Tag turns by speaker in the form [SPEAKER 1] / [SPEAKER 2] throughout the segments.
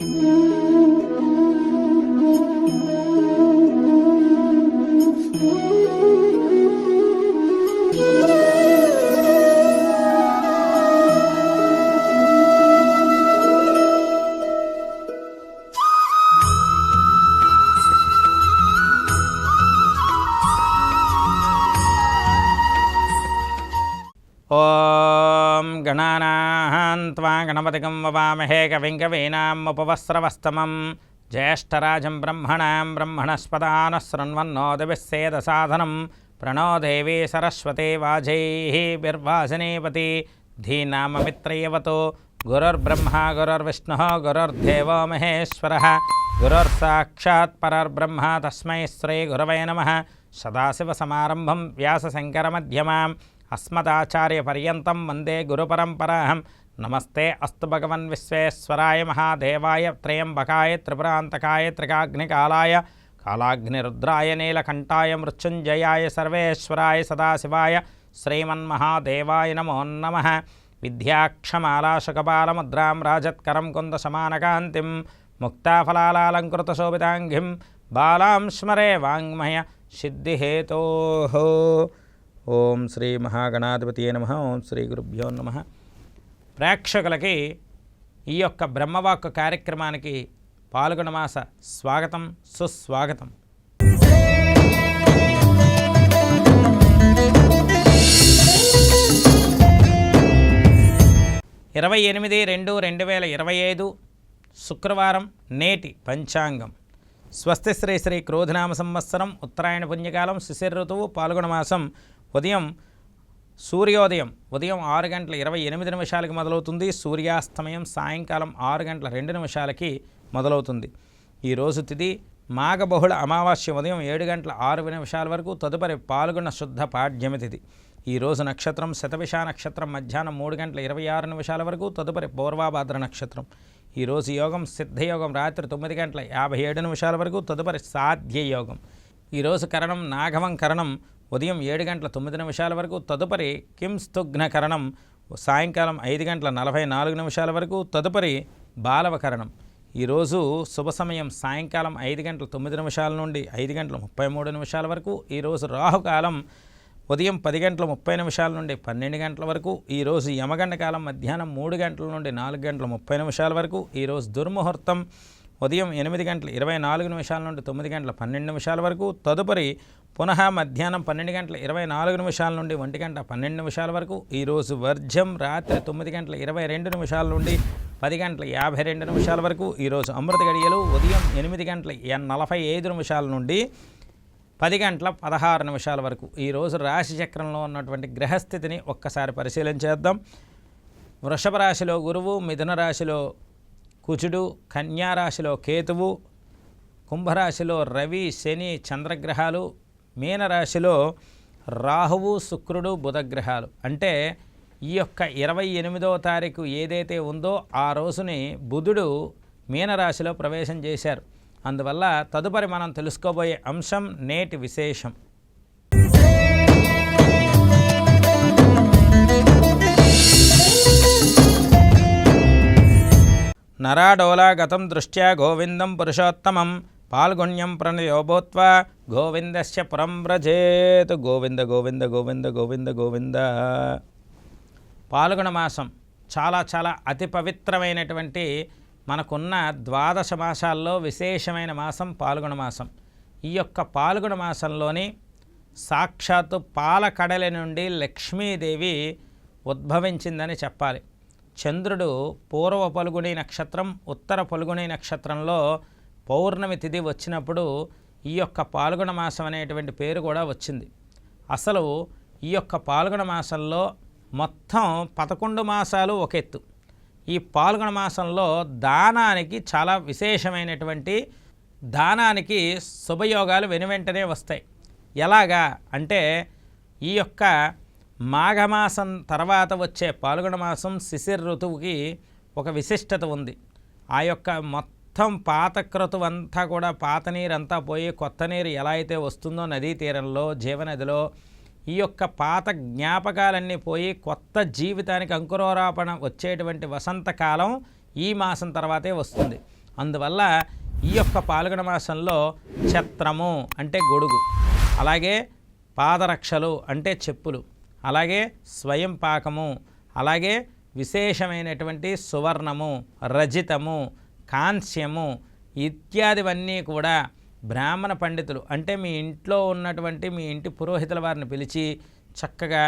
[SPEAKER 1] ఓం త్వా వవామహే కవిం కవీనాముపవస్త్రవస్తమం జ్యేష్ఠరాజం బ్రహ్మణాం బ్రహ్మణస్పదాన శృణ్వన్నోదవిస్సేదసాధనం ప్రణో దేవీ సరస్వతి వాజైः బిర్వాసినీపతి ధీనామమిత్రయవతో గురుర్బ్రహ్మ గురుర్విష్ణు గురుర్దేవో మహేశ్వర. గురుర్సాక్షాత్ పరర్బ్రహ్మ తస్మై శ్రీ గురవై నమ. సదాశివసమారంభం వ్యాసశంకరమధ్యమాం అస్మదాచార్యపర్యంతం వందే గురుపరంపరాహం నమస్తే అస్తు భగవన్ విశ్వేశ్వరాయ మహాదేవాయ త్రయంబకాయ త్రిపురాంతకాయ త్రికాగ్నికాలాయ కాలాగ్నిరుద్రాయ నీలకంఠాయ మృత్యుంజయాయ సర్వేశ్వరాయ సదాశివాయ శ్రీమన్మహాదేవాయ నమో నమ. విద్యాక్షమాలాశకపాలముద్రాం రాజత్కరం కుందసమానకాంతిం ముక్తాఫలాలంకృతశోభితాంగిం బాలాం స్మరే వాంగ్మయ సిద్ధిహేతో. ఓం శ్రీ మహాగణాధిపతి నమ. ఓం శ్రీ గురుభ్యో నమ. ప్రేక్షకులకి ఈ యొక్క బ్రహ్మవాక్కు కార్యక్రమానికి పాల్గొనమాస స్వాగతం సుస్వాగతం. ఇరవై ఎనిమిది రెండు రెండు వేల ఇరవై ఐదు శుక్రవారం నేటి పంచాంగం. స్వస్తి శ్రీ శ్రీ క్రోధనామ సంవత్సరం ఉత్తరాయణ పుణ్యకాలం శిశిర ఋతువు పాల్గొన మాసం ఉదయం సూర్యోదయం ఉదయం ఆరు గంటల ఇరవై ఎనిమిది నిమిషాలకి మొదలవుతుంది. సూర్యాస్తమయం సాయంకాలం ఆరు గంటల రెండు నిమిషాలకి మొదలవుతుంది. ఈరోజు తిథి మాఘబహుళ అమావాస్య ఉదయం ఏడు గంటల ఆరు నిమిషాల వరకు తదుపరి పాల్గొన్న శుద్ధ పాడ్యమి తిథి ఈరోజు నక్షత్రం శతవిష నక్షత్రం మధ్యాహ్నం మూడు గంటల ఇరవై ఆరు నిమిషాల వరకు తదుపరి పూర్వాభాద్ర నక్షత్రం. ఈరోజు యోగం సిద్ధయోగం రాత్రి తొమ్మిది గంటల యాభై ఏడు నిమిషాల వరకు తదుపరి సాధ్య యోగం ఈరోజు కరణం నాగవం కరణం ఉదయం ఏడు గంటల తొమ్మిది నిమిషాల వరకు తదుపరి కింస్తుఘ్న కరణం సాయంకాలం ఐదు గంటల నలభై నాలుగు నిమిషాల వరకు తదుపరి బాలవ కరణం ఈరోజు శుభ సమయం సాయంకాలం ఐదు గంటల తొమ్మిది నిమిషాల నుండి ఐదు గంటల ముప్పై మూడు నిమిషాల వరకు ఈరోజు రాహుకాలం ఉదయం పది గంటల ముప్పై నిమిషాల నుండి పన్నెండు గంటల వరకు ఈరోజు యమగండ కాలం మధ్యాహ్నం మూడు గంటల నుండి నాలుగు గంటల ముప్పై నిమిషాల వరకు ఈరోజు దుర్ముహూర్తం ఉదయం ఎనిమిది గంటల ఇరవై నాలుగు నిమిషాల నుండి తొమ్మిది గంటల పన్నెండు నిమిషాల వరకు తదుపరి పునః మధ్యాహ్నం పన్నెండు గంటల ఇరవై నాలుగు నిమిషాల నుండి ఒంటి గంట పన్నెండు నిమిషాల వరకు ఈరోజు వర్జం రాత్రి తొమ్మిది గంటల ఇరవై రెండు నిమిషాల నుండి పది గంటల యాభై రెండు నిమిషాల వరకు ఈరోజు అమృత గడియలు ఉదయం ఎనిమిది గంటల నలభై ఐదు నిమిషాల నుండి పది గంటల పదహారు నిమిషాల వరకు. ఈరోజు రాశి చక్రంలో ఉన్నటువంటి గ్రహస్థితిని ఒక్కసారి పరిశీలించేద్దాం వృషభ రాశిలో గురువు మిథున రాశిలో కుజుడు కన్యా రాశిలో కేతువు కుంభరాశిలో రవి శని చంద్రగ్రహాలు మీనరాశిలో రాహువు శుక్రుడు బుధగ్రహాలు. అంటే ఈ యొక్క ఇరవై ఎనిమిదవ తారీఖు ఏదైతే ఉందో ఆ రోజుని బుధుడు మీనరాశిలో ప్రవేశం చేశారు. అందువల్ల తదుపరి మనం తెలుసుకోబోయే అంశం నేటి విశేషం. నరాడోలా గతం దృష్ట్యా గోవిందం పురుషోత్తమం. పాల్గొణ్యం ప్రణయోభూత్వా గోవిందస్య పురం వ్రజేత్. గోవింద గోవింద గోవింద గోవింద గోవింద. పాల్గొన మాసం చాలా చాలా అతి పవిత్రమైనటువంటి మనకున్న ద్వాదశ మాసాల్లో విశేషమైన మాసం పాల్గొన మాసం ఈ యొక్క పాల్గొన మాసంలోని సాక్షాత్తు పాలకడలి నుండి లక్ష్మీదేవి ఉద్భవించిందని చెప్పాలి. చంద్రుడు పూర్వ పలుగుని నక్షత్రం ఉత్తర పలుగుని నక్షత్రంలో పౌర్ణమి తిథి వచ్చినప్పుడు ఈ యొక్క పాల్గొన మాసం అనేటువంటి పేరు కూడా వచ్చింది. అసలు ఈ యొక్క పాల్గొన మాసంలో మొత్తం పదకొండు మాసాలు ఒక ఎత్తు. ఈ పాల్గొన మాసంలో దానానికి చాలా విశేషమైనటువంటి దానానికి శుభయోగాలు వెనువెంటనే వస్తాయి. ఎలాగా అంటే ఈ యొక్క మాఘమాసం తర్వాత వచ్చే పాల్గొన మాసం శిశిర ఋతువుకి ఒక విశిష్టత ఉంది. ఆ యొక్క మొత్తం పాత క్రతువు అంతా కూడా పాత నీరు అంతా పోయి కొత్త నీరు ఎలా అయితే వస్తుందో నదీ తీరంలో జీవనదిలో ఈ యొక్క పాత జ్ఞాపకాలన్నీ పోయి కొత్త జీవితానికి అంకురోరాపణ వచ్చేటువంటి వసంతకాలం ఈ మాసం తర్వాతే వస్తుంది. అందువల్ల ఈ యొక్క పాల్గొన మాసంలో ఛత్రము అంటే గొడుగు అలాగే పాదరక్షలు అంటే చెప్పులు అలాగే స్వయం పాకము అలాగే విశేషమైనటువంటి సువర్ణము రజితము కాంస్యము ఇత్యాదివన్నీ కూడా బ్రాహ్మణ పండితులు అంటే మీ ఇంట్లో ఉన్నటువంటి మీ ఇంటి పురోహితుల వారిని పిలిచి చక్కగా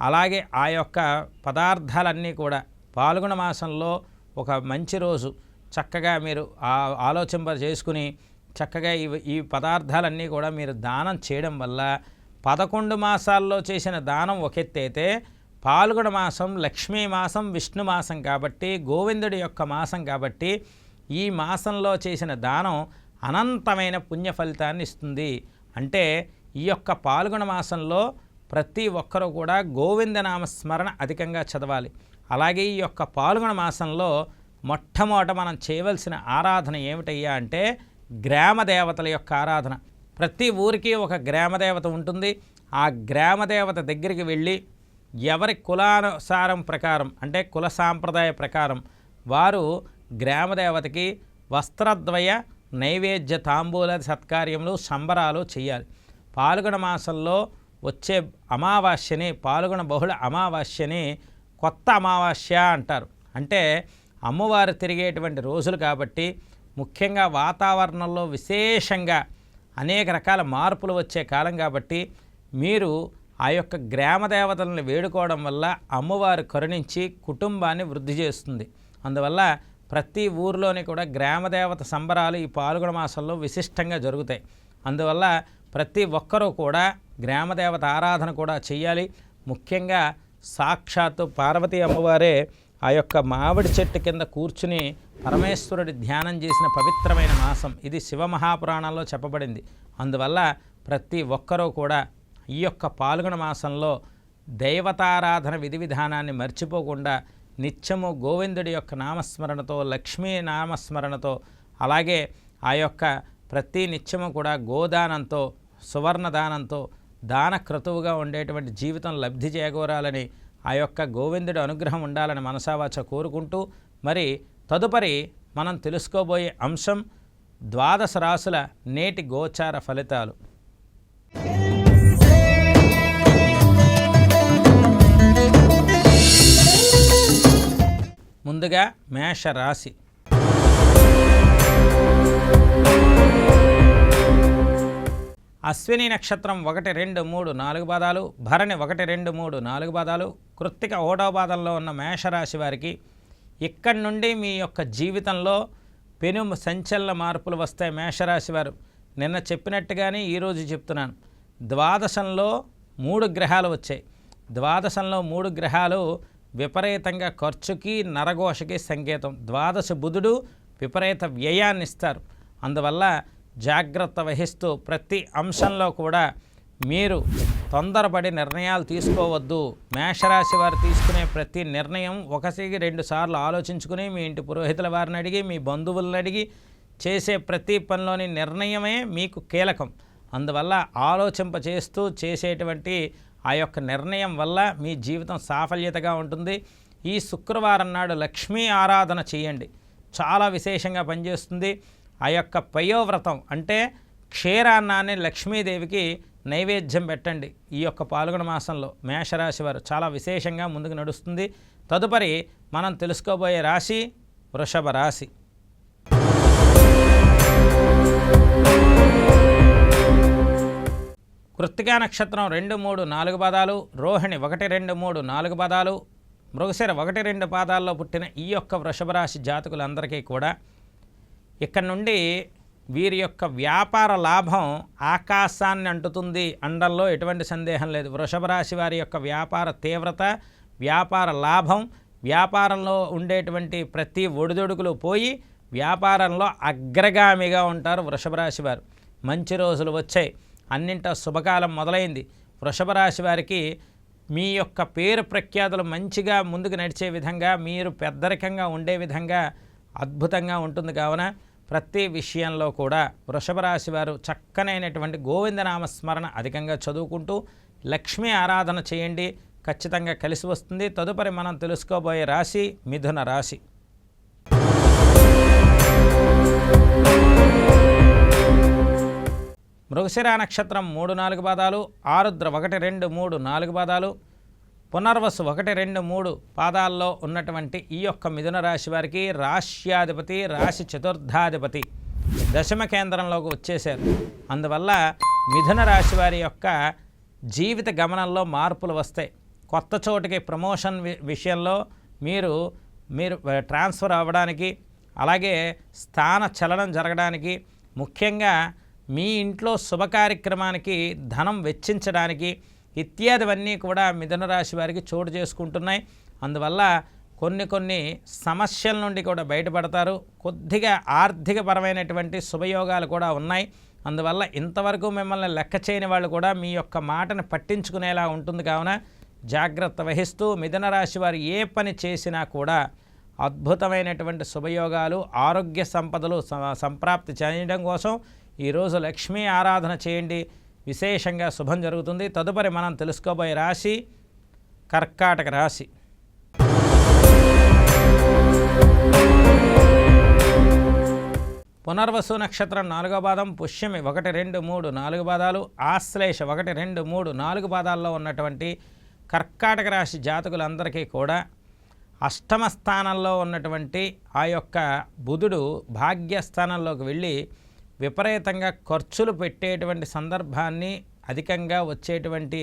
[SPEAKER 1] అలాగే ఆ యొక్క పదార్థాలన్నీ కూడా పాల్గొన మాసంలో ఒక మంచి రోజు చక్కగా మీరు ఆ ఆలోచింప చేసుకుని చక్కగా ఈ ఈ పదార్థాలన్నీ కూడా మీరు దానం చేయడం వల్ల పదకొండు మాసాల్లో చేసిన దానం ఒక పాల్గొన మాసం లక్ష్మీ మాసం విష్ణు మాసం కాబట్టి గోవిందుడి యొక్క మాసం కాబట్టి ఈ మాసంలో చేసిన దానం అనంతమైన పుణ్య ఫలితాన్ని ఇస్తుంది. అంటే ఈ యొక్క పాల్గొన మాసంలో ప్రతి ఒక్కరూ కూడా గోవిందనామస్మరణ అధికంగా చదవాలి. అలాగే ఈ యొక్క పాల్గొన మాసంలో మొట్టమొదట మనం చేయవలసిన ఆరాధన ఏమిటయ్యా అంటే గ్రామ దేవతల యొక్క ఆరాధన. ప్రతి ఊరికి ఒక గ్రామదేవత ఉంటుంది. ఆ గ్రామదేవత దగ్గరికి వెళ్ళి ఎవరి కులానుసారం ప్రకారం అంటే కుల సాంప్రదాయ ప్రకారం వారు గ్రామదేవతకి వస్త్రద్వయ నైవేద్య తాంబూల సత్కార్యములు సంబరాలు చేయాలి. పాల్గొన మాసంలో వచ్చే అమావాస్యని పాల్గొన బహుళ అమావాస్యని కొత్త అమావాస్య అంటారు. అంటే అమ్మవారు తిరిగేటువంటి రోజులు కాబట్టి ముఖ్యంగా వాతావరణంలో విశేషంగా అనేక రకాల మార్పులు వచ్చే కాలం కాబట్టి మీరు ఆ యొక్క గ్రామ దేవతలను వేడుకోవడం వల్ల అమ్మవారు కరుణించి కుటుంబాన్ని వృద్ధి చేస్తుంది. అందువల్ల ప్రతి ఊర్లోని కూడా గ్రామదేవత సంబరాలు ఈ పాల్గొన మాసంలో విశిష్టంగా జరుగుతాయి. అందువల్ల ప్రతి ఒక్కరూ కూడా గ్రామదేవత ఆరాధన కూడా చేయాలి ముఖ్యంగా సాక్షాత్తు పార్వతీ అమ్మవారే ఆ యొక్క మామిడి చెట్టు కింద కూర్చుని పరమేశ్వరుడి ధ్యానం చేసిన పవిత్రమైన మాసం. ఇది శివమహాపురాణంలో చెప్పబడింది. అందువల్ల ప్రతి ఒక్కరూ కూడా ఈ యొక్క పాల్గొన మాసంలో దైవతారాధన విధి విధానాన్ని మర్చిపోకుండా నిత్యము గోవిందుడి యొక్క నామస్మరణతో లక్ష్మీ నామస్మరణతో అలాగే ఆ యొక్క ప్రతి నిత్యము కూడా గోదానంతో సువర్ణదానంతో దాన క్రతువుగా ఉండేటువంటి జీవితం లబ్ధి చేకూరాలని ఆ యొక్క గోవిందుడి అనుగ్రహం ఉండాలని మనసావాచ కోరుకుంటూ మరి తదుపరి మనం తెలుసుకోబోయే అంశం ద్వాదశ రాసుల నేటి గోచార ఫలితాలు. ముందుగా మేష రాశి. అశ్విని నక్షత్రం ఒకటి రెండు మూడు నాలుగు పాదాలు భరణి ఒకటి రెండు మూడు నాలుగు పాదాలు కృత్తిక ఓడవ పాదంలో ఉన్న మేషరాశి వారికి ఇక్కడి నుండి మీ యొక్క జీవితంలో పెను సంచలన మార్పులు వస్తాయి మేషరాశి వారు. నిన్న చెప్పినట్టుగానే ఈరోజు చెప్తున్నాను. ద్వాదశంలో మూడు గ్రహాలు వచ్చాయి. ద్వాదశంలో మూడు గ్రహాలు విపరీతంగా ఖర్చుకి నరఘోషకి సంకేతం. ద్వాదశ బుధుడు విపరీత వ్యయాన్ని ఇస్తారు. అందువల్ల జాగ్రత్త వహిస్తూ ప్రతి అంశంలో కూడా మీరు తొందరపడి నిర్ణయాలు తీసుకోవద్దు. మేషరాశి వారు తీసుకునే ప్రతి నిర్ణయం ఒకసారి రెండు సార్లు ఆలోచించుకుని మీ ఇంటి పురోహితుల వారిని అడిగి మీ బంధువులను అడిగి చేసే ప్రతి పనిలోని నిర్ణయమే మీకు కీలకం. అందువల్ల ఆలోచింప చేస్తూ చేసేటువంటి ఆ యొక్క నిర్ణయం వల్ల మీ జీవితం సాఫల్యతగా ఉంటుంది. ఈ శుక్రవారం నాడు లక్ష్మీ ఆరాధన చేయండి. చాలా విశేషంగా పనిచేస్తుంది. ఆ యొక్క పయోవ్రతం అంటే క్షీరాన్నాన్ని లక్ష్మీదేవికి నైవేద్యం పెట్టండి. ఈ యొక్క పాల్గొన మాసంలో మేషరాశి వారు చాలా విశేషంగా ముందుకు నడుస్తుంది. తదుపరి మనం తెలుసుకోబోయే రాశి వృషభ రాశి. కృత్తికా నక్షత్రం రెండు మూడు నాలుగు పాదాలు రోహిణి ఒకటి రెండు మూడు నాలుగు పాదాలు మృగశిర ఒకటి రెండు పాదాల్లో పుట్టిన ఈ యొక్క వృషభ రాశి జాతకులందరికీ కూడా ఇక్కడ నుండి వీరి యొక్క వ్యాపార లాభం ఆకాశాన్ని అంటుతుంది. అండంలో ఎటువంటి సందేహం లేదు. వృషభ రాశి వారి యొక్క వ్యాపార తీవ్రత వ్యాపార లాభం వ్యాపారంలో ఉండేటువంటి ప్రతి ఒడిదొడుకులు పోయి వ్యాపారంలో అగ్రగామిగా ఉంటారు వృషభ రాశి వారు. మంచి రోజులు వచ్చాయి. అన్నింట శుభకాలం మొదలైంది. వృషభ రాశి వారికి మీ యొక్క పేరు ప్రఖ్యాతులు మంచిగా ముందుకు నడిచే విధంగా మీరు పెద్దరికంగా ఉండే విధంగా అద్భుతంగా ఉంటుంది. కావున ప్రతి విషయంలో కూడా వృషభ రాశి వారు చక్కనైనటువంటి గోవిందనామస్మరణ అధికంగా చదువుకుంటూ లక్ష్మీ ఆరాధన చేయండి. ఖచ్చితంగా కలిసి వస్తుంది. తదుపరి మనం తెలుసుకోబోయే రాశి మిథున రాశి. మృగశిరా నక్షత్రం మూడు నాలుగు పాదాలు ఆరుద్ర ఒకటి రెండు మూడు నాలుగు పాదాలు పునర్వసు ఒకటి రెండు మూడు పాదాల్లో ఉన్నటువంటి ఈ యొక్క మిథున రాశి వారికి రాశ్యాధిపతి రాశి చతుర్థాధిపతి దశమ కేంద్రంలోకి వచ్చేశారు. అందువల్ల మిథున రాశి వారి యొక్క జీవిత గమనంలో మార్పులు వస్తాయి. కొత్త చోటుకి ప్రమోషన్ విషయంలో మీరు మీరు ట్రాన్స్ఫర్ అవ్వడానికి అలాగే స్థాన చలనం జరగడానికి ముఖ్యంగా మీ ఇంట్లో శుభ కార్యక్రమానికి ధనం వెచ్చించడానికి ఇత్యాదివన్నీ కూడా మిథున రాశి వారికి చోటు చేసుకుంటున్నాయి. అందువల్ల కొన్ని కొన్ని సమస్యల నుండి కూడా బయటపడతారు. కొద్దిగా ఆర్థికపరమైనటువంటి శుభయోగాలు కూడా ఉన్నాయి. అందువల్ల ఇంతవరకు మిమ్మల్ని లెక్క చేయని వాళ్ళు కూడా మీ యొక్క మాటను పట్టించుకునేలా ఉంటుంది. కావున జాగ్రత్త వహిస్తూ మిథున రాశి వారు ఏ పని చేసినా కూడా అద్భుతమైనటువంటి శుభయోగాలు ఆరోగ్య సంపదలు స- సంప్రాప్తి చేయడం కోసం ఈరోజు లక్ష్మీ ఆరాధన చేయండి. విశేషంగా శుభం జరుగుతుంది. తదుపరి మనం తెలుసుకోబోయే రాశి కర్కాటక రాశి. పునర్వసు నక్షత్రం నాలుగో పాదం పుష్యమి ఒకటి రెండు మూడు నాలుగు పాదాలు ఆశ్లేష ఒకటి రెండు మూడు నాలుగు పాదాల్లో ఉన్నటువంటి కర్కాటక రాశి జాతకులందరికీ కూడా అష్టమ స్థానంలో ఉన్నటువంటి ఆ యొక్క బుధుడు భాగ్యస్థానంలోకి వెళ్ళి విపరీతంగా ఖర్చులు పెట్టేటువంటి సందర్భాన్ని అధికంగా వచ్చేటువంటి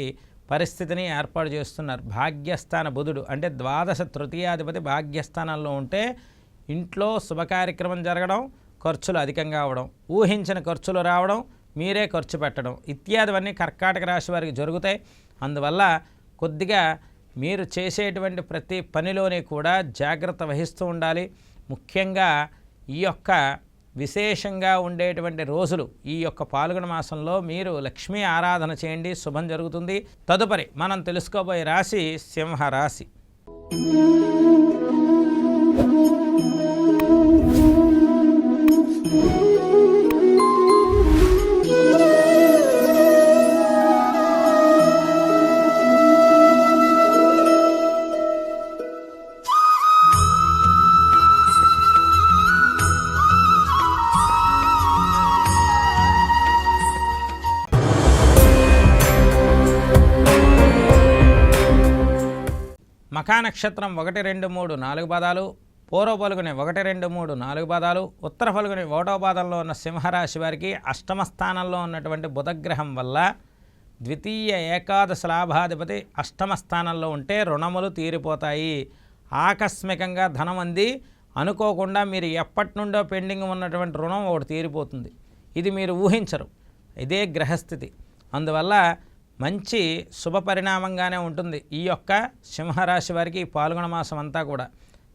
[SPEAKER 1] పరిస్థితిని ఏర్పాటు చేస్తున్నారు. భాగ్యస్థాన బుధుడు అంటే ద్వాదశ తృతీయాధిపతి భాగ్యస్థానంలో ఉంటే ఇంట్లో శుభకార్యక్రమం జరగడం ఖర్చులు అధికంగా అవడం ఊహించిన ఖర్చులు రావడం మీరే ఖర్చు పెట్టడం ఇత్యాదివన్నీ కర్కాటక రాశి వారికి జరుగుతాయి. అందువల్ల కొద్దిగా మీరు చేసేటువంటి ప్రతి పనిలోనే కూడా జాగ్రత్త వహిస్తూ ఉండాలి. ముఖ్యంగా ఈ యొక్క విశేషంగా ఉండేటువంటి రోజులు ఈ యొక్క పాల్గొన మాసంలో మీరు లక్ష్మీ ఆరాధన చేయండి శుభం జరుగుతుంది. తదుపరి మనం తెలుసుకోబోయే రాశి సింహ రాశి నక్షత్రం ఒకటి రెండు మూడు నాలుగు పాదాలు పూర్వ పలుగుని ఒకటి రెండు మూడు నాలుగు పాదాలు ఉత్తర పలుగుని ఒకటో పాదంలో ఉన్న సింహరాశి వారికి అష్టమ స్థానంలో ఉన్నటువంటి బుధగ్రహం వల్ల ద్వితీయ ఏకాదశ లాభాధిపతి అష్టమ స్థానంలో ఉంటే రుణములు తీరిపోతాయి. ఆకస్మికంగా ధనం అంది. అనుకోకుండా మీరు ఎప్పటి నుండో పెండింగ్ ఉన్నటువంటి రుణం ఒకటి తీరిపోతుంది. ఇది మీరు ఊహించరు. ఇదే గ్రహస్థితి. అందువల్ల మంచి శుభ పరిణామంగానే ఉంటుంది. ఈ యొక్క సింహరాశి వారికి పాల్గొన మాసం అంతా కూడా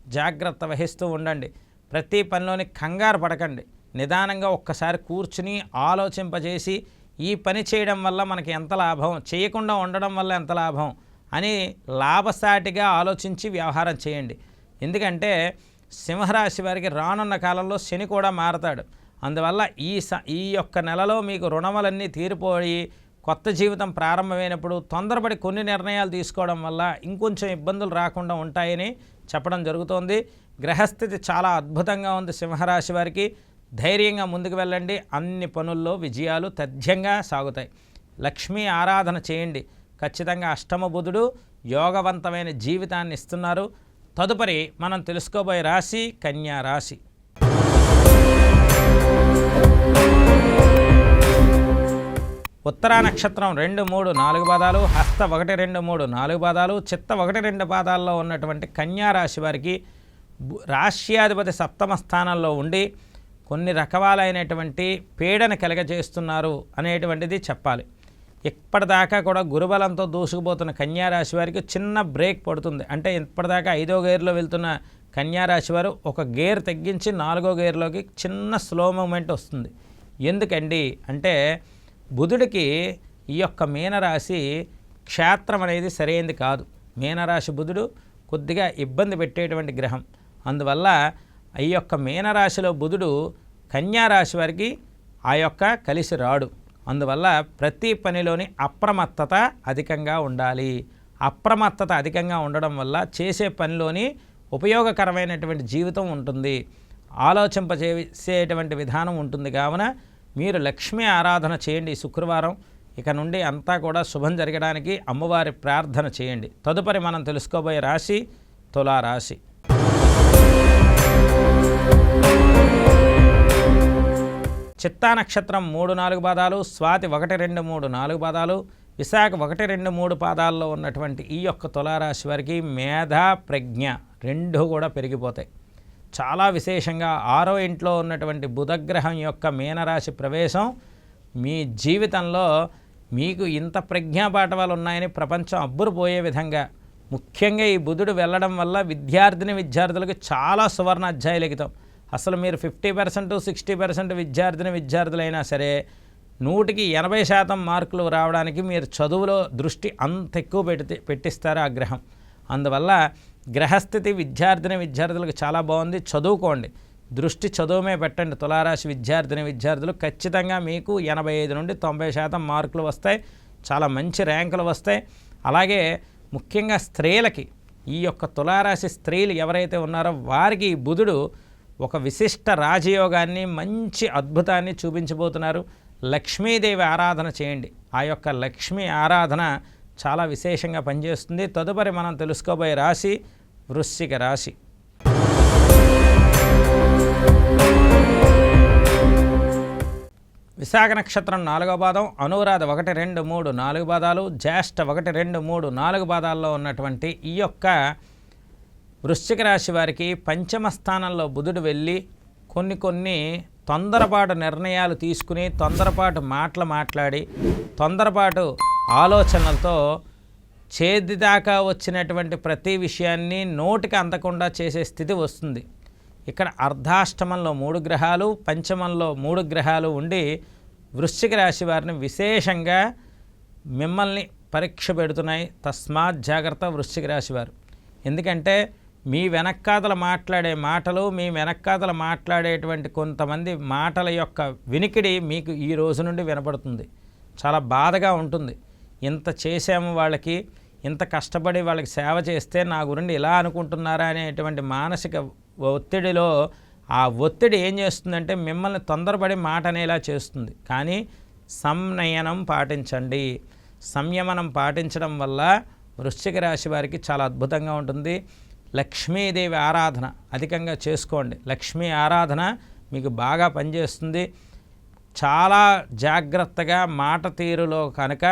[SPEAKER 1] జాగ్రత్త వహిస్తూ ఉండండి. ప్రతి పనిలోని కంగారు పడకండి. నిదానంగా ఒక్కసారి కూర్చుని ఆలోచింపజేసి ఈ పని చేయడం వల్ల మనకి ఎంత లాభం చేయకుండా ఉండడం వల్ల ఎంత లాభం అని లాభసాటిగా ఆలోచించి వ్యవహారం చేయండి. ఎందుకంటే సింహరాశి వారికి రానున్న కాలంలో శని కూడా మారతాడు. అందువల్ల ఈ స ఈ యొక్క నెలలో మీకు రుణములన్నీ తీరిపోయి కొత్త జీవితం ప్రారంభమైనప్పుడు తొందరపడి కొన్ని నిర్ణయాలు తీసుకోవడం వల్ల ఇంకొంచెం ఇబ్బందులు రాకుండా ఉంటాయని చెప్పడం జరుగుతోంది. గ్రహస్థితి చాలా అద్భుతంగా ఉంది సింహరాశి వారికి. ధైర్యంగా ముందుకు వెళ్ళండి. అన్ని పనుల్లో విజయాలు తథ్యంగా సాగుతాయి. లక్ష్మీ ఆరాధన చేయండి. ఖచ్చితంగా అష్టమ బుధుడు యోగవంతమైన జీవితాన్ని ఇస్తున్నారు. తదుపరి మనం తెలుసుకోబోయే రాశి కన్యా రాశి. ఉత్తరా నక్షత్రం రెండు మూడు నాలుగు పాదాలు హస్త ఒకటి రెండు మూడు నాలుగు పాదాలు చిత్త ఒకటి రెండు పాదాల్లో ఉన్నటువంటి కన్యా రాశి వారికి రాష్ట్రాధిపతి సప్తమ స్థానంలో ఉండి కొన్ని రకాలైనటువంటి పీడన కలగజేస్తున్నారు అనేటువంటిది చెప్పాలి. ఇప్పటిదాకా కూడా గురుబలంతో దూసుకుపోతున్న కన్యా రాశి వారికి చిన్న బ్రేక్ పడుతుంది. అంటే ఇప్పటిదాకా ఐదో గేర్లో వెళ్తున్న కన్యా రాశి వారు ఒక గేర్ తగ్గించి నాలుగో గేర్లోకి చిన్న స్లో మూమెంట్ వస్తుంది. ఎందుకండి? అంటే బుధుడికి ఈ యొక్క మీనరాశి క్షేత్రం అనేది సరైనది కాదు. మీనరాశి బుధుడు కొద్దిగా ఇబ్బంది పెట్టేటువంటి గ్రహం. అందువల్ల ఈ యొక్క మీనరాశిలో బుధుడు కన్యా రాశి వారికి ఆ యొక్క కలిసి రాడు. అందువల్ల ప్రతి పనిలోని అప్రమత్తత అధికంగా ఉండాలి. అప్రమత్తత అధికంగా ఉండడం వల్ల చేసే పనిలోని ఉపయోగకరమైనటువంటి జీవితం ఉంటుంది. ఆలోచింపచేసేటువంటి విధానం ఉంటుంది. కావున మీరు లక్ష్మీ ఆరాధన చేయండి శుక్రవారం. ఇక నుండి అంతా కూడా శుభం జరగడానికి అమ్మవారి ప్రార్థన చేయండి. తదుపరి మనం తెలుసుకోబోయే రాశి తులారాశి. చిత్తా నక్షత్రం మూడు నాలుగు పాదాలు స్వాతి ఒకటి రెండు మూడు నాలుగు పాదాలు విశాఖ ఒకటి రెండు మూడు పాదాల్లో ఉన్నటువంటి ఈ యొక్క తులారాశి వారికి మేధ ప్రజ్ఞ రెండు కూడా పెరిగిపోతాయి. చాలా విశేషంగా ఆరో ఇంట్లో ఉన్నటువంటి బుధగ్రహం యొక్క మీనరాశి ప్రవేశం మీ జీవితంలో మీకు ఇంత ప్రజ్ఞాపాఠవాలు ఉన్నాయని ప్రపంచం అబ్బురుపోయే విధంగా. ముఖ్యంగా ఈ బుధుడు వెళ్ళడం వల్ల విద్యార్థిని విద్యార్థులకు చాలా సువర్ణ అధ్యాయ అసలు మీరు ఫిఫ్టీ పర్సెంట్ సిక్స్టీ పర్సెంట్ విద్యార్థిని విద్యార్థులైనా సరే నూటికి ఎనభై శాతం మార్కులు రావడానికి మీరు చదువులో దృష్టి అంత ఎక్కువ పెట్టి పెట్టిస్తారు ఆ గ్రహం. అందువల్ల గ్రహస్థితి విద్యార్థిని విద్యార్థులకు చాలా బాగుంది. చదువుకోండి. దృష్టి చదువుమే పెట్టండి. తులారాశి విద్యార్థిని విద్యార్థులు ఖచ్చితంగా మీకు ఎనభై ఐదు నుండి తొంభై శాతం మార్కులు వస్తాయి. చాలా మంచి ర్యాంకులు వస్తాయి. అలాగే ముఖ్యంగా స్త్రీలకి ఈ యొక్క తులారాశి స్త్రీలు ఎవరైతే ఉన్నారో వారికి బుధుడు ఒక విశిష్ట రాజయోగాన్ని మంచి అద్భుతాన్ని చూపించబోతున్నారు. లక్ష్మీదేవి ఆరాధన చేయండి. ఆ యొక్క లక్ష్మీ ఆరాధన చాలా విశేషంగా పనిచేస్తుంది. తదుపరి మనం తెలుసుకోబోయే రాశి వృశ్చిక రాశి. విశాఖ నక్షత్రం నాలుగో పాదం అనురాధ ఒకటి రెండు మూడు నాలుగు పాదాలు జ్యేష్ఠ ఒకటి రెండు మూడు నాలుగు పాదాల్లో ఉన్నటువంటి ఈ యొక్క వృశ్చిక రాశి వారికి పంచమ స్థానంలో బుధుడు వెళ్ళి కొన్ని కొన్ని తొందరపాటు నిర్ణయాలు తీసుకుని తొందరపాటు మాటలు మాట్లాడి తొందరపాటు ఆలోచనలతో చేతి దాకా వచ్చినటువంటి ప్రతి విషయాన్ని నోటికి అందకుండా చేసే స్థితి వస్తుంది. ఇక్కడ అర్ధాష్టమంలో మూడు గ్రహాలు పంచమంలో మూడు గ్రహాలు ఉండి వృశ్చిక రాశి వారిని విశేషంగా మిమ్మల్ని పరీక్ష పెడుతున్నాయి తస్మాత్ జాగ్రత్త వృశ్చిక రాశి వారు. ఎందుకంటే మీ వెనక్కాతల మాట్లాడే మాటలు మీ వెనక్కాతల మాట్లాడేటువంటి కొంతమంది మాటల యొక్క వినికిడి మీకు ఈ రోజు నుండి వినపడుతుంది. చాలా బాధగా ఉంటుంది. ఇంత చేసాము వాళ్ళకి ఇంత కష్టపడి వాళ్ళకి సేవ చేస్తే నా గురించి ఇలా అనుకుంటున్నారా అనేటువంటి మానసిక ఒత్తిడిలో ఆ ఒత్తిడి ఏం చేస్తుందంటే మిమ్మల్ని తొందరపడి మాట అనేలా చేస్తుంది. కానీ సంనయనం పాటించండి. సంయమనం పాటించడం వల్ల వృశ్చిక రాశి వారికి చాలా అద్భుతంగా ఉంటుంది. లక్ష్మీదేవి ఆరాధన అధికంగా చేసుకోండి. లక్ష్మీ ఆరాధన మీకు బాగా పనిచేస్తుంది. చాలా జాగ్రత్తగా మాట తీరులో కనుక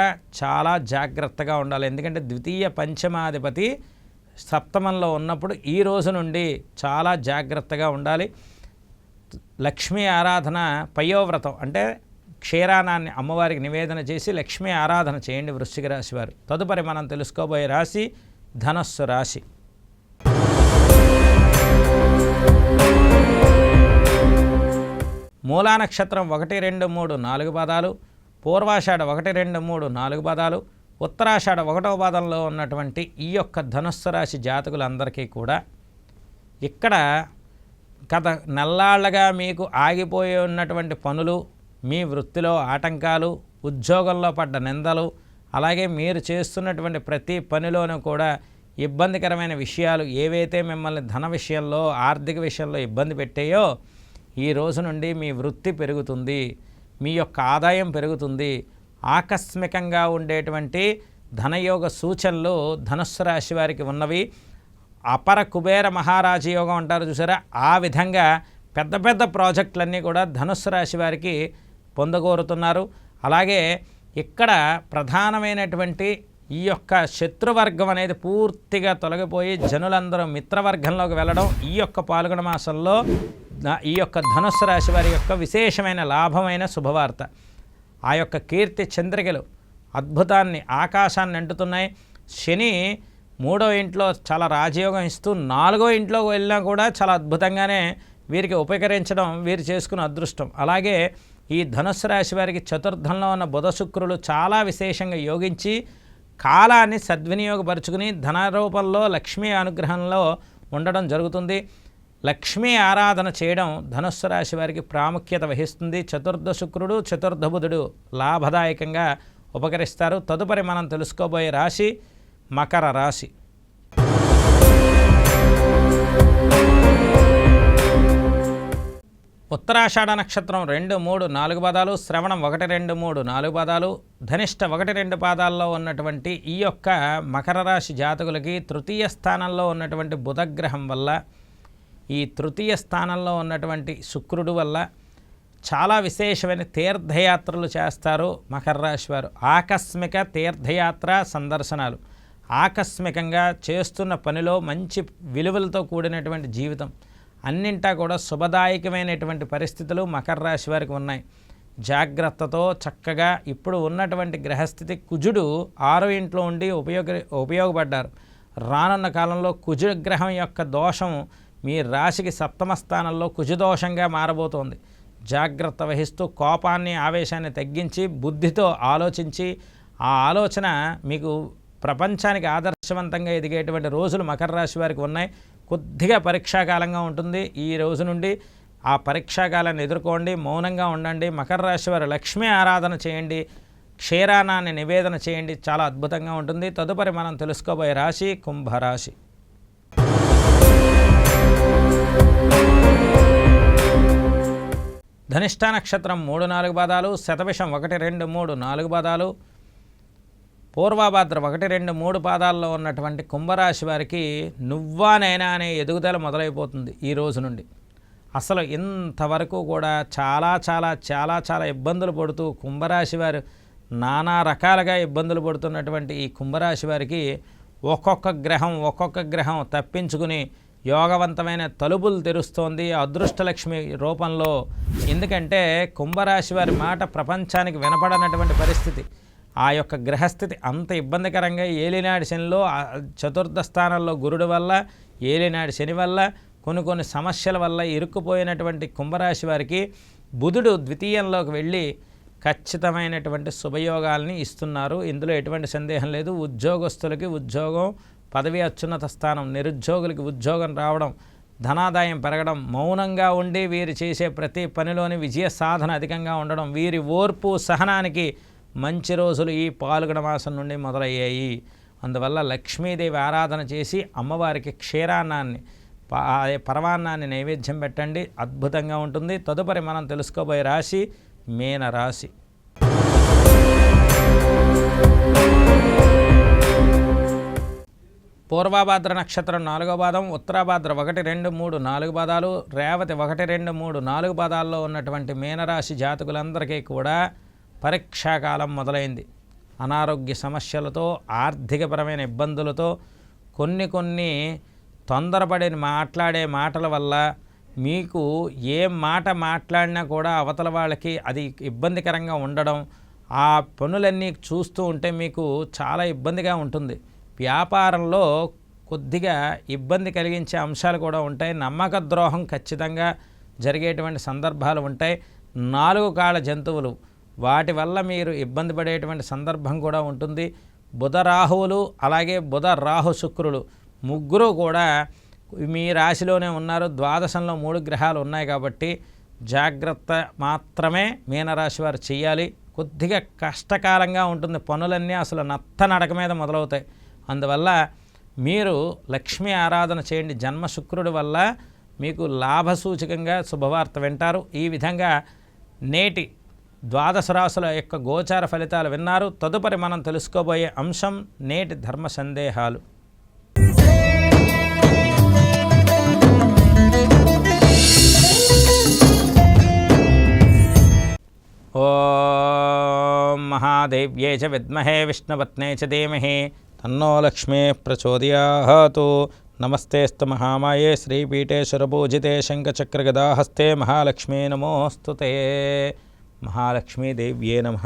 [SPEAKER 1] చాలా జాగ్రత్తగా ఉండాలి. ఎందుకంటే ద్వితీయ పంచమాధిపతి సప్తమంలో ఉన్నప్పుడు ఈ రోజు నుండి చాలా జాగ్రత్తగా ఉండాలి. లక్ష్మీ ఆరాధన పయోవ్రతం అంటే క్షీరానాన్ని అమ్మవారికి నివేదన చేసి లక్ష్మీ ఆరాధన చేయండి వృశ్చిక రాశి వారు. తదుపరి మనం తెలుసుకోబోయే రాశి ధనస్సు రాశి. మూలా నక్షత్రం ఒకటి రెండు మూడు నాలుగు పదాలు పూర్వాషాఢ ఒకటి రెండు మూడు నాలుగు పదాలు ఉత్తరాషాఢ ఒకటవ పాదంలో ఉన్నటువంటి ఈ యొక్క ధనుస్సు రాశి జాతకులందరికీ కూడా ఇక్కడ గత నెల్లాళ్ళగా మీకు ఆగిపోయి ఉన్నటువంటి పనులు మీ వృత్తిలో ఆటంకాలు ఉద్యోగంలో పడ్డ నిందలు అలాగే మీరు చేస్తున్నటువంటి ప్రతి పనిలోనూ కూడా ఇబ్బందికరమైన విషయాలు ఏవైతే మిమ్మల్ని ధన విషయంలో ఆర్థిక విషయంలో ఇబ్బంది పెట్టాయో ఈ రోజు నుండి మీ వృత్తి పెరుగుతుంది మీ యొక్క ఆదాయం పెరుగుతుంది. ఆకస్మికంగా ఉండేటువంటి ధనయోగ సూచనలు ధనుస్సు రాశి వారికి ఉన్నవి. అపర కుబేర మహారాజ యోగం అంటారు చూసారా? ఆ విధంగా పెద్ద పెద్ద ప్రాజెక్టులన్నీ కూడా ధనుస్సు రాశి వారికి పొందగోరుతున్నారు. అలాగే ఇక్కడ ప్రధానమైనటువంటి ఈ యొక్క శత్రువర్గం అనేది పూర్తిగా తొలగిపోయి జనులందరూ మిత్రవర్గంలోకి వెళ్ళడం ఈ యొక్క పాల్గొన మాసంలో ఈ యొక్క ధనుస్సు రాశి వారి యొక్క విశేషమైన లాభమైన శుభవార్త. ఆ యొక్క కీర్తి చంద్రికలు అద్భుతాన్ని ఆకాశాన్ని అంటుతున్నాయి. శని మూడో ఇంట్లో చాలా రాజయోగం ఇస్తూ నాలుగో ఇంట్లోకి వెళ్ళినా కూడా చాలా అద్భుతంగానే వీరికి ఉపకరించడం వీరు చేసుకున్న అదృష్టం. అలాగే ఈ ధనుస్సు రాశి వారికి చతుర్థంలో ఉన్న బుధ శుక్రులు చాలా విశేషంగా యోగించి కాలాన్ని సద్వినియోగపరుచుకుని ధన రూపంలో లక్ష్మీ అనుగ్రహంలో ఉండడం జరుగుతుంది. లక్ష్మీ ఆరాధన చేయడం ధనుస్సు రాశి వారికి ప్రాముఖ్యత వహిస్తుంది. చతుర్థ శుక్రుడు చతుర్థ బుధుడు లాభదాయకంగా ఉపకరిస్తారు. తదుపరి మనం తెలుసుకోబోయే రాశి మకర రాశి. ఉత్తరాషాఢ నక్షత్రం రెండు మూడు నాలుగు పాదాలు శ్రవణం ఒకటి రెండు మూడు నాలుగు పాదాలు ధనిష్ట ఒకటి రెండు పాదాల్లో ఉన్నటువంటి ఈ యొక్క మకర రాశి జాతకులకి తృతీయ స్థానంలో ఉన్నటువంటి బుధగ్రహం వల్ల ఈ తృతీయ స్థానంలో ఉన్నటువంటి శుక్రుడు వల్ల చాలా విశేషమైన తీర్థయాత్రలు చేస్తారు మకర రాశి వారు. ఆకస్మిక తీర్థయాత్ర సందర్శనాలు. ఆకస్మికంగా చేస్తున్న పనిలో మంచి విలువలతో కూడినటువంటి జీవితం. అన్నింటా కూడా శుభదాయకమైనటువంటి పరిస్థితులు మకర రాశి వారికి ఉన్నాయి. జాగ్రత్తతో చక్కగా ఇప్పుడు ఉన్నటువంటి గ్రహస్థితి కుజుడు ఆరో ఇంట్లో ఉండి ఉపయోగ ఉపయోగపడ్డారు. రానున్న కాలంలో కుజగ్రహం యొక్క దోషం మీ రాశికి సప్తమ స్థానంలో కుజుదోషంగా మారబోతోంది. జాగ్రత్త వహిస్తూ కోపాన్ని ఆవేశాన్ని తగ్గించి బుద్ధితో ఆలోచించి ఆ ఆలోచన మీకు ప్రపంచానికి ఆదర్శవంతంగా ఎదిగేటువంటి రోజులు మకర రాశి వారికి ఉన్నాయి. కొద్దిగా పరీక్షాకాలంగా ఉంటుంది. ఈ రోజు నుండి ఆ పరీక్షాకాలాన్ని ఎదుర్కోండి మౌనంగా ఉండండి మకర రాశి వారు లక్ష్మీ ఆరాధన చేయండి క్షీరానాన్ని నివేదన చేయండి చాలా అద్భుతంగా ఉంటుంది. తదుపరి మనం తెలుసుకోబోయే రాశి కుంభరాశి. ధనిష్ట నక్షత్రం మూడు నాలుగు పాదాలు శతవిషం ఒకటి రెండు మూడు నాలుగు పాదాలు పూర్వాభాద్ర ఒకటి రెండు మూడు పాదాల్లో ఉన్నటువంటి కుంభరాశి వారికి నువ్వానైనా అనే ఎదుగుదల మొదలైపోతుంది ఈ రోజు నుండి. అసలు ఇంతవరకు కూడా చాలా చాలా చాలా చాలా ఇబ్బందులు పడుతూ కుంభరాశి వారు నానా రకాలుగా ఇబ్బందులు పడుతున్నటువంటి ఈ కుంభరాశి వారికి ఒక్కొక్క గ్రహం ఒక్కొక్క గ్రహం తప్పించుకుని యోగవంతమైన తలుపులు తెరుస్తోంది అదృష్టలక్ష్మి రూపంలో. ఎందుకంటే కుంభరాశి వారి మాట ప్రపంచానికి వినపడనటువంటి పరిస్థితి. ఆ యొక్క గ్రహస్థితి అంత ఇబ్బందికరంగా ఏలినాడి శనిలో చతుర్థ స్థానంలో గురుడు వల్ల ఏలినాడి శని వల్ల కొన్ని కొన్ని సమస్యల వల్ల ఇరుక్కుపోయినటువంటి కుంభరాశి వారికి బుధుడు ద్వితీయంలోకి వెళ్ళి ఖచ్చితమైనటువంటి శుభయోగాల్ని ఇస్తున్నారు. ఇందులో ఎటువంటి సందేహం లేదు. ఉద్యోగస్తులకి ఉద్యోగం పదవి అత్యున్నత స్థానం నిరుద్యోగులకి ఉద్యోగం రావడం ధనాదాయం పెరగడం మౌనంగా ఉండి వీరు చేసే ప్రతి పనిలోని విజయ సాధన అధికంగా ఉండడం వీరి ఓర్పు సహనానికి మంచి రోజులు ఈ పాల్గొన మాసం నుండి మొదలయ్యాయి. అందువల్ల లక్ష్మీదేవి ఆరాధన చేసి అమ్మవారికి క్షీరాన్నాన్ని పరమాన్నాన్ని నైవేద్యం పెట్టండి. అద్భుతంగా ఉంటుంది. తదుపరి మనం తెలుసుకోబోయే రాశి మీన రాశి పూర్వాభాద్ర నక్షత్రం నాలుగో పాదం ఉత్తరాభాద్ర ఒకటి రెండు మూడు నాలుగు పాదాలు రేవతి ఒకటి రెండు మూడు నాలుగు పాదాల్లో ఉన్నటువంటి మీనరాశి జాతకులందరికీ కూడా పరీక్షాకాలం మొదలైంది. అనారోగ్య సమస్యలతో ఆర్థికపరమైన ఇబ్బందులతో కొన్ని కొన్ని తొందరపడి మాట్లాడే మాటల వల్ల మీకు ఏ మాట మాట్లాడినా కూడా అవతల వాళ్ళకి అది ఇబ్బందికరంగా ఉండడం ఆ పనులన్నీ చూస్తూ ఉంటే మీకు చాలా ఇబ్బందిగా ఉంటుంది. వ్యాపారంలో కొద్దిగా ఇబ్బంది కలిగించే అంశాలు కూడా ఉంటాయి. నమ్మక ద్రోహం ఖచ్చితంగా జరిగేటువంటి సందర్భాలు ఉంటాయి. నాలుగు కాళ్ళ జంతువులు వాటి వల్ల మీరు ఇబ్బంది పడేటువంటి సందర్భం కూడా ఉంటుంది. బుధ రాహువులు అలాగే బుధ రాహు శుక్రులు ముగ్గురు కూడా మీ రాశిలోనే ఉన్నారు. ద్వాదశంలో మూడు గ్రహాలు ఉన్నాయి కాబట్టి జాగ్రత్త మాత్రమే మీనరాశి వారు చేయాలి కొద్దిగా కష్టకాలంగా ఉంటుంది. పనులన్నీ అసలు నత్త నడక మీద మొదలవుతాయి. అందువల్ల మీరు లక్ష్మీ ఆరాధన చేయండి. జన్మ శుక్రుడి వల్ల మీకు లాభసూచకంగా శుభవార్త వింటారు. ఈ విధంగా నేటి ద్వాదశ రాశుల యొక్క గోచార ఫలితాలు విన్నారు. తదుపరి మనం తెలుసుకోబోయే అంశం నేటి ధర్మ సందేహాలు. ఓ మహాదేవ్యే చ విద్మహే విష్ణుపత్నే చ ధీమహి తన్నో లక్ష్మీ ప్రచోదయాహతు నమస్తేస్తు మహామాయే శ్రీపీఠేశ్వరపూజితే శంఖచక్రగదాహస్తే మహాలక్ష్మీ నమోస్తు మహాలక్ష్మీదేవ్యే నమ.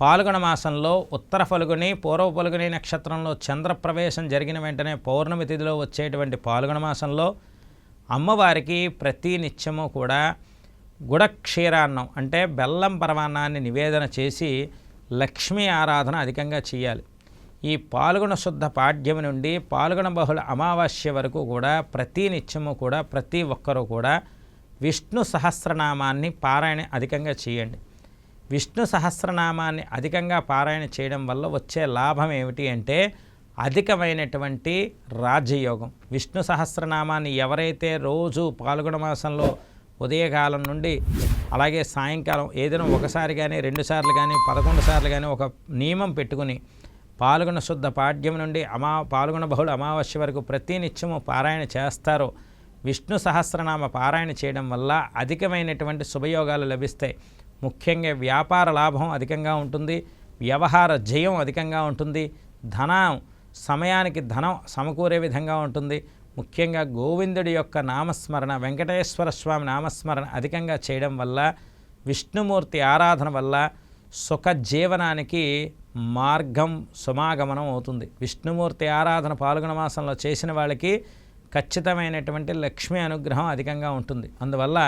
[SPEAKER 1] పాల్గొన మాసంలో ఉత్తర ఫలుగుని పూర్వ ఫలుగుని నక్షత్రంలో చంద్రప్రవేశం జరిగిన వెంటనే పౌర్ణమి తిథిలో వచ్చేటువంటి పాల్గొన మాసంలో అమ్మవారికి ప్రతి నిత్యము కూడా గుడక్షీరాన్నం అంటే బెల్లం పరమాన్నాన్ని నివేదన చేసి లక్ష్మీ ఆరాధన అధికంగా చేయాలి. ఈ పాల్గొన శుద్ధ పాడ్యం నుండి పాల్గొన బహుళ అమావాస్య వరకు కూడా ప్రతి నిత్యము కూడా ప్రతి ఒక్కరూ కూడా విష్ణు సహస్రనామాన్ని పారాయణ అధికంగా చేయండి. విష్ణు సహస్రనామాన్ని అధికంగా పారాయణ చేయడం వల్ల వచ్చే లాభం ఏమిటి అంటే అధికమైనటువంటి రాజ్యయోగం విష్ణు సహస్రనామాన్ని ఎవరైతే రోజు పాల్గొన మాసంలో ఉదయకాలం నుండి అలాగే సాయంకాలం ఏదైనా ఒకసారి కానీ రెండు సార్లు కానీ పదకొండు సార్లు కానీ ఒక నియమం పెట్టుకుని పాల్గొన శుద్ధ పాడ్యం నుండి అమా పాల్గొన బహుళ అమావాస్య వరకు ప్రతి నిత్యము పారాయణ చేస్తారో విష్ణు సహస్రనామ పారాయణ చేయడం వల్ల అధికమైనటువంటి శుభయోగాలు లభిస్తాయి ముఖ్యంగా వ్యాపార లాభం అధికంగా ఉంటుంది వ్యవహార జయం అధికంగా ఉంటుంది ధనం సమయానికి ధనం సమకూరే విధంగా ఉంటుంది. ముఖ్యంగా గోవిందుడి యొక్క నామస్మరణ వెంకటేశ్వర స్వామి నామస్మరణ అధికంగా చేయడం వల్ల విష్ణుమూర్తి ఆరాధన వల్ల సుఖ జీవనానికి మార్గం సుమాగమనం అవుతుంది. విష్ణుమూర్తి ఆరాధన పాల్గొన మాసంలో చేసిన వాళ్ళకి ఖచ్చితమైనటువంటి లక్ష్మీ అనుగ్రహం అధికంగా ఉంటుంది. అందువల్ల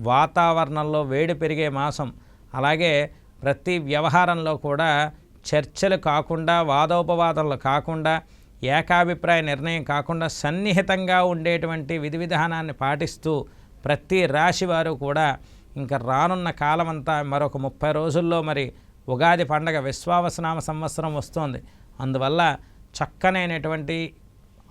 [SPEAKER 1] వాతావరణంలో వేడి పెరిగే మాసం అలాగే ప్రతి వ్యవహారంలో కూడా చర్చలు కాకుండా వాదోపవాదాలు కాకుండా ఏకాభిప్రాయ నిర్ణయం కాకుండా సన్నిహితంగా ఉండేటువంటి విధి విధానాన్ని పాటిస్తూ ప్రతి రాశి వారు కూడా ఇంకా రానున్న కాలమంతా మరొక ముప్పై రోజుల్లో మరి ఉగాది పండగ విశ్వావసనామ సంవత్సరం వస్తోంది. అందువల్ల చక్కనైనటువంటి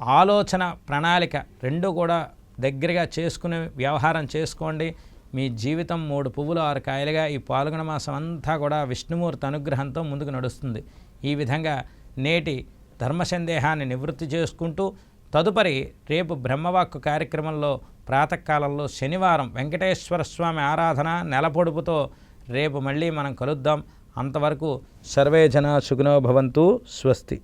[SPEAKER 1] ఆలోచన ప్రణాళిక రెండు కూడా దగ్గరగా చేసుకుని వ్యవహారం చేసుకోండి. మీ జీవితం మూడు పువ్వులు ఆరు కాయలుగా ఈ పాల్గొన మాసం అంతా కూడా విష్ణుమూర్తి అనుగ్రహంతో ముందుకు నడుస్తుంది. ఈ విధంగా నేటి ధర్మ సందేహాన్ని నివృత్తి చేసుకుంటూ తదుపరి రేపు బ్రహ్మవాక్కు కార్యక్రమంలో ప్రాతకాలంలో శనివారం వెంకటేశ్వర స్వామి ఆరాధన నెలపొడుపుతో రేపు మళ్ళీ మనం కలుద్దాం. అంతవరకు సర్వే జన సుఖినో భవంతు స్వస్తి.